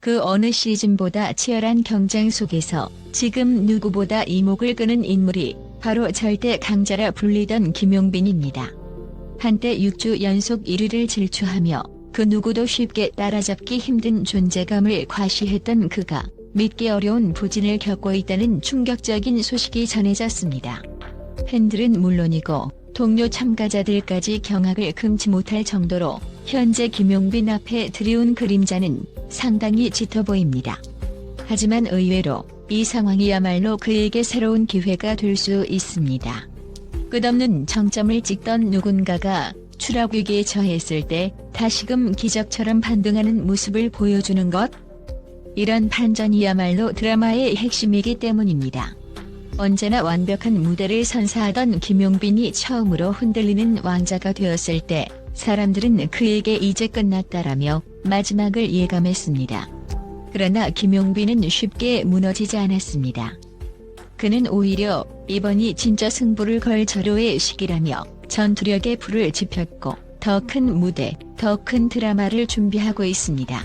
그 어느 시즌보다 치열한 경쟁 속에서 지금 누구보다 이목을 끄는 인물이 바로 절대 강자라 불리던 김용빈입니다. 한때 6주 연속 1위를 질주하며 그 누구도 쉽게 따라잡기 힘든 존재감을 과시했던 그가 믿기 어려운 부진을 겪고 있다는 충격적인 소식이 전해졌습니다. 팬들은 물론이고 동료 참가자들까지 경악을 금치 못할 정도로 현재 김용빈 앞에 들이운 그림자는 상당히 짙어 보입니다. 하지만 의외로 이 상황이야말로 그에게 새로운 기회가 될 수 있습니다. 끝없는 정점을 찍던 누군가가 추락 위기에 처했을 때 다시금 기적처럼 반등하는 모습을 보여주는 것? 이런 반전이야말로 드라마의 핵심이기 때문입니다. 언제나 완벽한 무대를 선사하던 김용빈이 처음으로 흔들리는 왕자가 되었을 때 사람들은 그에게 이제 끝났다라며 마지막을 예감했습니다. 그러나 김용빈은 쉽게 무너지지 않았습니다. 그는 오히려 이번이 진짜 승부를 걸 절호의 시기라며 전투력의 불을 지폈고 더 큰 무대, 더 큰 드라마를 준비하고 있습니다.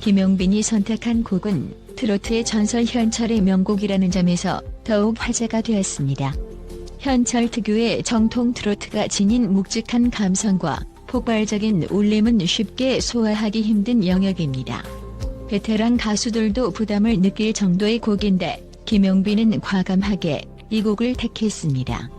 김용빈이 선택한 곡은 트로트의 전설 현철의 명곡이라는 점에서 더욱 화제가 되었습니다. 현철 특유의 정통 트로트가 지닌 묵직한 감성과 폭발적인 울림은 쉽게 소화하기 힘든 영역입니다. 베테랑 가수들도 부담을 느낄 정도의 곡인데 김용빈은 과감하게 이 곡을 택했습니다.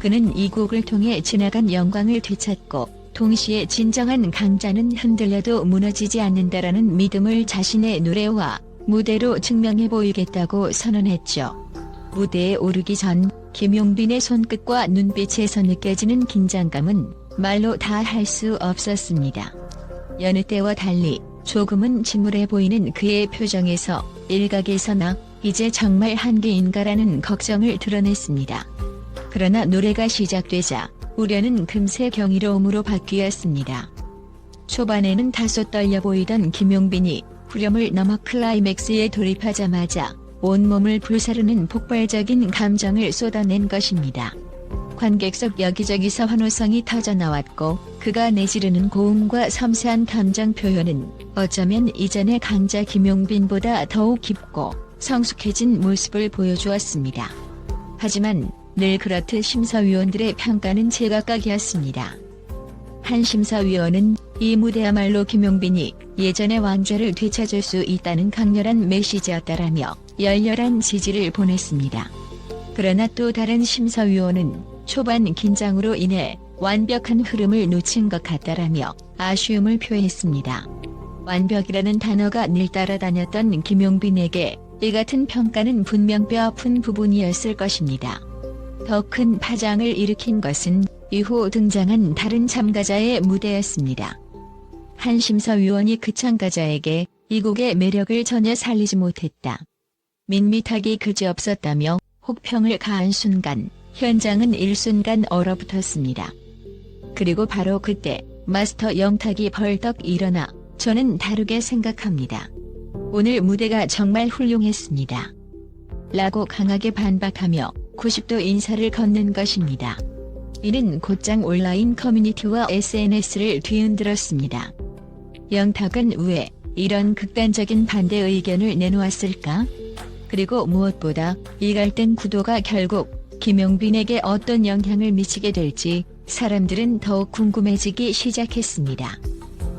그는 이 곡을 통해 지나간 영광을 되찾고 동시에 진정한 강자는 흔들려도 무너지지 않는다라는 믿음을 자신의 노래와 무대로 증명해 보이겠다고 선언했죠. 무대에 오르기 전 김용빈의 손끝과 눈빛에서 느껴지는 긴장감은 말로 다 할 수 없었습니다. 여느 때와 달리 조금은 침울해 보이는 그의 표정에서 일각에서나 이제 정말 한계인가라는 걱정을 드러냈습니다. 그러나 노래가 시작되자 우려는 금세 경이로움으로 바뀌었습니다. 초반에는 다소 떨려 보이던 김용빈이 후렴을 넘어 클라이맥스에 돌입하자마자 온몸을 불사르는 폭발적인 감정을 쏟아낸 것입니다. 관객 속 여기저기서 환호성이 터져나왔고 그가 내지르는 고음과 섬세한 감정 표현은 어쩌면 이전의 강자 김용빈보다 더욱 깊고 성숙해진 모습을 보여주었습니다. 하지만 늘 그렇듯 심사위원들의 평가는 제각각이었습니다. 한 심사위원은 이 무대야말로 김용빈이 예전의 왕좌를 되찾을 수 있다는 강렬한 메시지였다라며 열렬한 지지를 보냈습니다. 그러나 또 다른 심사위원은 초반 긴장으로 인해 완벽한 흐름을 놓친 것 같다라며 아쉬움을 표했습니다. 완벽이라는 단어가 늘 따라다녔던 김용빈에게 이 같은 평가는 분명 뼈아픈 부분이었을 것입니다. 더 큰 파장을 일으킨 것은 이후 등장한 다른 참가자의 무대였습니다. 한 심사위원이 그 참가자에게 이 곡의 매력을 전혀 살리지 못했다. 밋밋하기 그지없었다며 혹평을 가한 순간 현장은 일순간 얼어붙었습니다. 그리고 바로 그때 마스터 영탁이 벌떡 일어나 저는 다르게 생각합니다. 오늘 무대가 정말 훌륭했습니다. 라고 강하게 반박하며 90도 인사를 건넨 것입니다. 이는 곧장 온라인 커뮤니티와 SNS를 뒤흔들었습니다. 영탁은 왜 이런 극단적인 반대 의견을 내놓았을까? 그리고 무엇보다 이 갈등 구도가 결국 김용빈에게 어떤 영향을 미치게 될지 사람들은 더욱 궁금해지기 시작했습니다.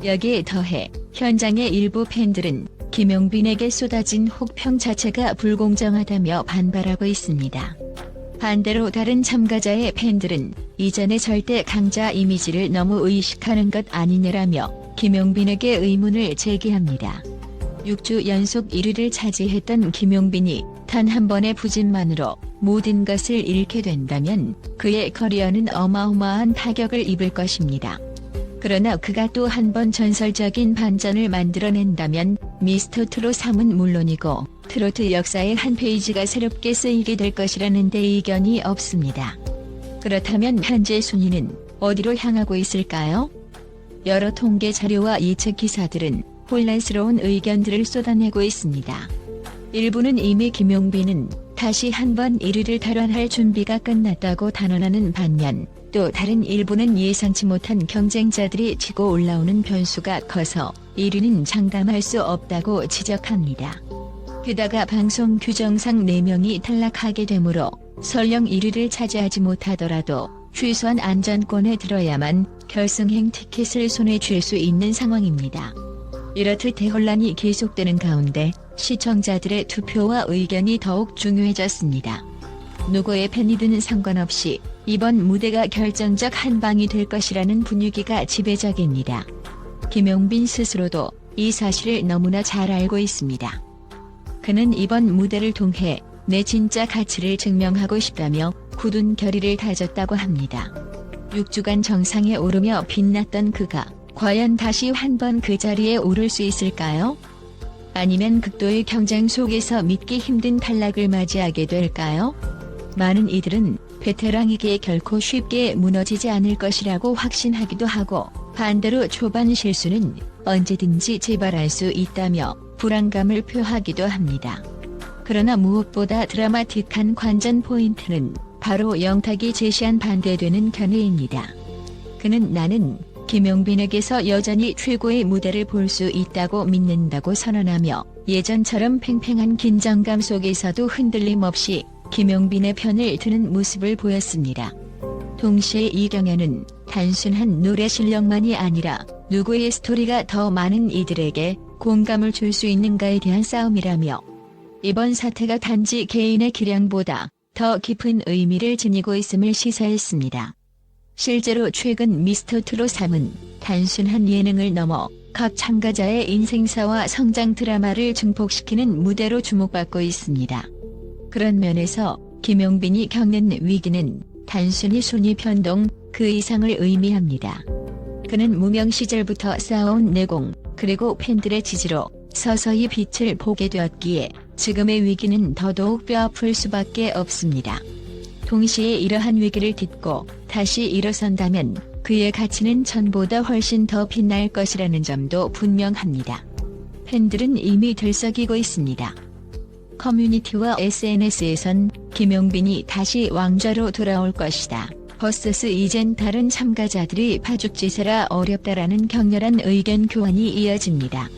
여기에 더해 현장의 일부 팬들은 김용빈에게 쏟아진 혹평 자체가 불공정하다며 반발하고 있습니다. 반대로 다른 참가자의 팬들은 이전의 절대 강자 이미지를 너무 의식하는 것 아니냐라며 김용빈에게 의문을 제기합니다. 6주 연속 1위를 차지했던 김용빈이 단 한 번의 부진만으로 모든 것을 잃게 된다면 그의 커리어는 어마어마한 타격을 입을 것입니다. 그러나 그가 또 한 번 전설적인 반전을 만들어낸다면 미스터 트롯 3은 물론이고 트로트 역사의 한 페이지가 새롭게 쓰이게 될 것이라는 데 의견이 없습니다. 그렇다면 현재 순위는 어디로 향하고 있을까요? 여러 통계 자료와 예측 기사들은 혼란스러운 의견들을 쏟아내고 있습니다. 일부는 이미 김용빈은 다시 한번 1위를 탈환할 준비가 끝났다고 단언하는 반면 또 다른 일부는 예상치 못한 경쟁자들이 치고 올라오는 변수가 커서 1위는 장담할 수 없다고 지적합니다. 게다가 방송 규정상 4명이 탈락하게 되므로 설령 1위를 차지하지 못하더라도 최소한 안전권에 들어야만 결승행 티켓을 손에 쥘 수 있는 상황입니다. 이렇듯 대혼란이 계속되는 가운데 시청자들의 투표와 의견이 더욱 중요해졌습니다. 누구의 팬이든 상관없이 이번 무대가 결정적 한방이 될 것이라는 분위기가 지배적입니다. 김용빈 스스로도 이 사실을 너무나 잘 알고 있습니다. 그는 이번 무대를 통해 내 진짜 가치를 증명하고 싶다며 굳은 결의를 다졌다고 합니다. 6주간 정상에 오르며 빛났던 그가 과연 다시 한번 그 자리에 오를 수 있을까요? 아니면 극도의 경쟁 속에서 믿기 힘든 탈락을 맞이하게 될까요? 많은 이들은 베테랑에게 결코 쉽게 무너지지 않을 것이라고 확신하기도 하고 반대로 초반 실수는 언제든지 재발할 수 있다며 불안감을 표하기도 합니다. 그러나 무엇보다 드라마틱한 관전 포인트는 바로 영탁이 제시한 반대되는 견해입니다. 그는 나는 김용빈에게서 여전히 최고의 무대를 볼 수 있다고 믿는다고 선언하며 예전처럼 팽팽한 긴장감 속에서도 흔들림 없이 김용빈의 편을 드는 모습을 보였습니다. 동시에 이경연은 단순한 노래 실력만이 아니라 누구의 스토리가 더 많은 이들에게 공감을 줄 수 있는가에 대한 싸움이라며 이번 사태가 단지 개인의 기량보다 더 깊은 의미를 지니고 있음을 시사했습니다. 실제로 최근 미스터 트롯 3은 단순한 예능을 넘어 각 참가자의 인생사와 성장 드라마를 증폭시키는 무대로 주목받고 있습니다. 그런 면에서 김용빈이 겪는 위기는 단순히 순위 변동 그 이상을 의미합니다. 그는 무명 시절부터 쌓아온 내공 그리고 팬들의 지지로 서서히 빛을 보게 되었기에 지금의 위기는 더더욱 뼈아플 수밖에 없습니다. 동시에 이러한 위기를 딛고 다시 일어선다면 그의 가치는 전보다 훨씬 더 빛날 것이라는 점도 분명합니다. 팬들은 이미 들썩이고 있습니다. 커뮤니티와 SNS에선 김용빈이 다시 왕좌로 돌아올 것이다. 버스스 이젠 다른 참가자들이 파죽지세라 어렵다라는 격렬한 의견 교환이 이어집니다.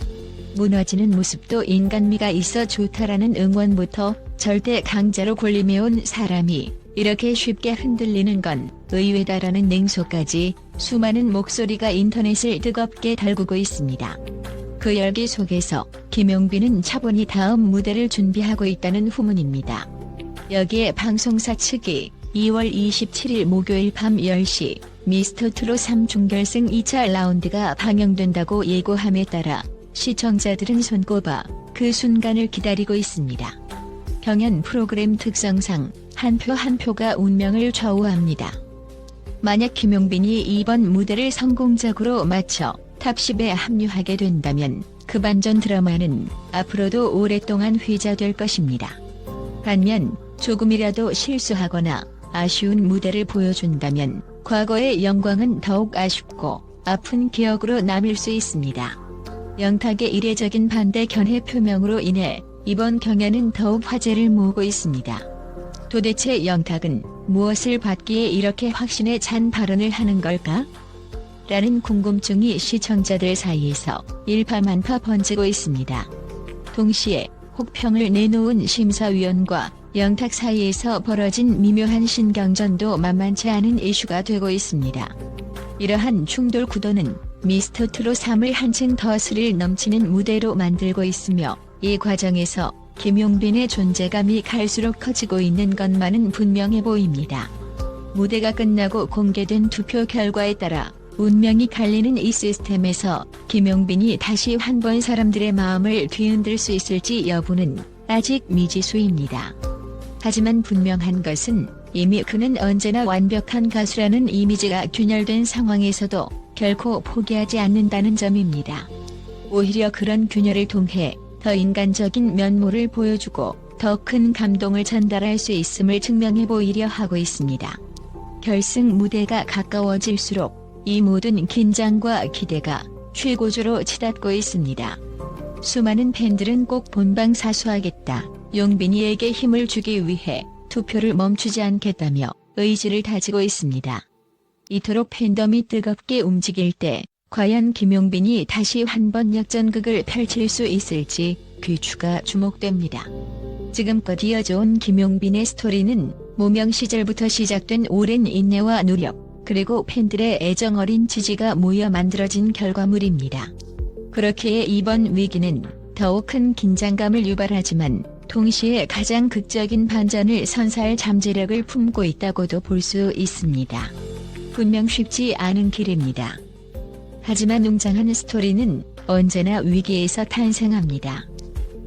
무너지는 모습도 인간미가 있어 좋다라는 응원부터 절대 강자로 군림해온 사람이 이렇게 쉽게 흔들리는 건 의외다라는 냉소까지 수많은 목소리가 인터넷을 뜨겁게 달구고 있습니다. 그 열기 속에서 김용빈은 차분히 다음 무대를 준비하고 있다는 후문입니다. 여기에 방송사 측이 2월 27일 목요일 밤 10시 미스터 트롯 3 중결승 2차 라운드가 방영된다고 예고함에 따라 시청자들은 손꼽아 그 순간을 기다리고 있습니다. 경연 프로그램 특성상 한 표 한 표가 운명을 좌우합니다. 만약 김용빈이 이번 무대를 성공적으로 마쳐 탑10에 합류하게 된다면 그 반전 드라마는 앞으로도 오랫동안 회자될 것입니다. 반면 조금이라도 실수하거나 아쉬운 무대를 보여준다면 과거의 영광은 더욱 아쉽고 아픈 기억으로 남을 수 있습니다. 영탁의 이례적인 반대 견해 표명으로 인해 이번 경연은 더욱 화제를 모으고 있습니다. 도대체 영탁은 무엇을 받기에 이렇게 확신에 찬 발언을 하는 걸까? 라는 궁금증이 시청자들 사이에서 일파만파 번지고 있습니다. 동시에 혹평을 내놓은 심사위원과 영탁 사이에서 벌어진 미묘한 신경전도 만만치 않은 이슈가 되고 있습니다. 이러한 충돌 구도는 미스터 트롯 3을 한층 더 스릴 넘치는 무대로 만들고 있으며 이 과정에서 김용빈의 존재감이 갈수록 커지고 있는 것만은 분명해 보입니다. 무대가 끝나고 공개된 투표 결과에 따라 운명이 갈리는 이 시스템에서 김용빈이 다시 한 번 사람들의 마음을 뒤흔들 수 있을지 여부는 아직 미지수입니다. 하지만 분명한 것은 이미 그는 언제나 완벽한 가수라는 이미지가 균열된 상황에서도 결코 포기하지 않는다는 점입니다. 오히려 그런 균열을 통해 더 인간적인 면모를 보여주고 더 큰 감동을 전달할 수 있음을 증명해 보이려 하고 있습니다. 결승 무대가 가까워질수록 이 모든 긴장과 기대가 최고조로 치닫고 있습니다. 수많은 팬들은 꼭 본방 사수하겠다. 용빈이에게 힘을 주기 위해 투표를 멈추지 않겠다며 의지를 다지고 있습니다. 이토록 팬덤이 뜨겁게 움직일 때 과연 김용빈이 다시 한 번 역전극을 펼칠 수 있을지 귀추가 주목됩니다. 지금껏 이어져온 김용빈의 스토리는 무명 시절부터 시작된 오랜 인내와 노력, 그리고 팬들의 애정 어린 지지가 모여 만들어진 결과물입니다. 그렇기에 이번 위기는 더욱 큰 긴장감을 유발하지만 동시에 가장 극적인 반전을 선사할 잠재력을 품고 있다고도 볼 수 있습니다. 분명 쉽지 않은 길입니다. 하지만 웅장한 스토리는 언제나 위기에서 탄생합니다.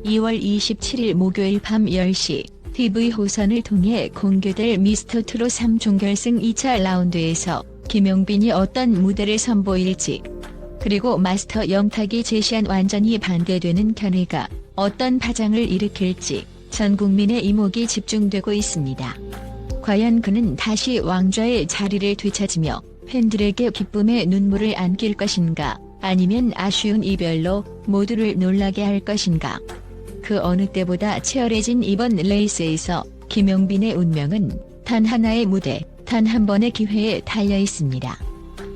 2월 27일 목요일 밤 10시 TV 호선을 통해 공개될 미스터 트롯 3종 결승 2차 라운드에서 김용빈이 어떤 무대를 선보일지 그리고 마스터 영탁이 제시한 완전히 반대되는 견해가 어떤 파장을 일으킬지 전 국민의 이목이 집중되고 있습니다. 과연 그는 다시 왕좌의 자리를 되찾으며 팬들에게 기쁨의 눈물을 안길 것인가 아니면 아쉬운 이별로 모두를 놀라게 할 것인가 그 어느 때보다 치열해진 이번 레이스에서 김용빈의 운명은 단 하나의 무대, 단 한 번의 기회에 달려 있습니다.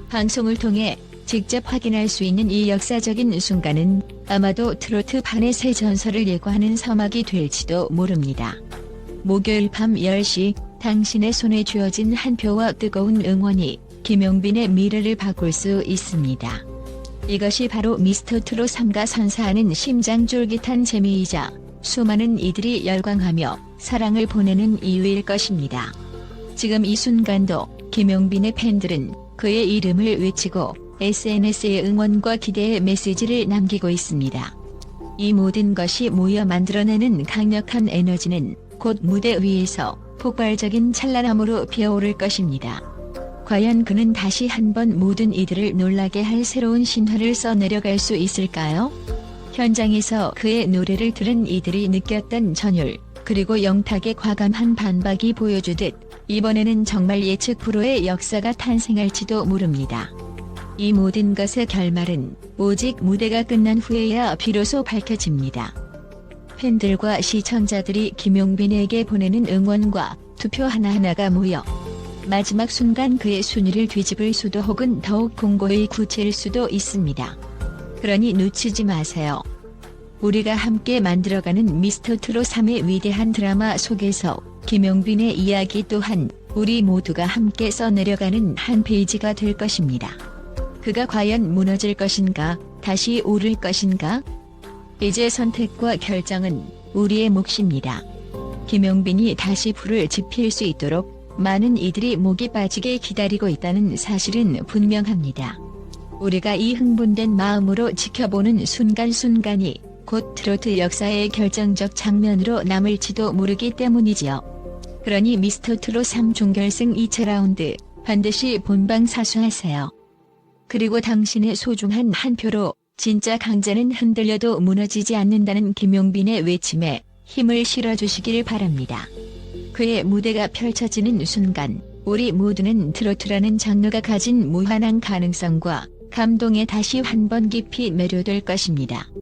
방송을 통해 직접 확인할 수 있는 이 역사적인 순간은 아마도 트로트 판의 새 전설을 예고하는 서막이 될지도 모릅니다. 목요일 밤 10시 당신의 손에 쥐어진 한 표와 뜨거운 응원이 김용빈의 미래를 바꿀 수 있습니다. 이것이 바로 미스터 트롯 3가 선사하는 심장 쫄깃한 재미이자 수많은 이들이 열광하며 사랑을 보내는 이유일 것입니다. 지금 이 순간도 김용빈의 팬들은 그의 이름을 외치고 SNS에 응원과 기대의 메시지를 남기고 있습니다. 이 모든 것이 모여 만들어내는 강력한 에너지는 곧 무대 위에서 폭발적인 찬란함으로 피어오를 것입니다. 과연 그는 다시 한번 모든 이들을 놀라게 할 새로운 신화를 써내려갈 수 있을까요? 현장에서 그의 노래를 들은 이들이 느꼈던 전율, 그리고 영탁의 과감한 반박이 보여주듯 이번에는 정말 예측 프로의 역사가 탄생할지도 모릅니다. 이 모든 것의 결말은 오직 무대가 끝난 후에야 비로소 밝혀집니다. 팬들과 시청자들이 김용빈에게 보내는 응원과 투표 하나하나가 모여 마지막 순간 그의 순위를 뒤집을 수도 혹은 더욱 공고히 굳힐 수도 있습니다. 그러니 놓치지 마세요. 우리가 함께 만들어가는 미스터 트롯 3의 위대한 드라마 속에서 김용빈의 이야기 또한 우리 모두가 함께 써내려가는 한 페이지가 될 것입니다. 그가 과연 무너질 것인가, 다시 오를 것인가? 이제 선택과 결정은 우리의 몫입니다. 김용빈이 다시 불을 지필 수 있도록 많은 이들이 목이 빠지게 기다리고 있다는 사실은 분명합니다. 우리가 이 흥분된 마음으로 지켜보는 순간순간이 곧 트로트 역사의 결정적 장면으로 남을지도 모르기 때문이지요. 그러니 미스터 트롯 3종 결승 2차 라운드 반드시 본방 사수하세요. 그리고 당신의 소중한 한 표로 진짜 강자는 흔들려도 무너지지 않는다는 김용빈의 외침에 힘을 실어주시길 바랍니다. 그의 무대가 펼쳐지는 순간 우리 모두는 트로트라는 장르가 가진 무한한 가능성과 감동에 다시 한 번 깊이 매료될 것입니다.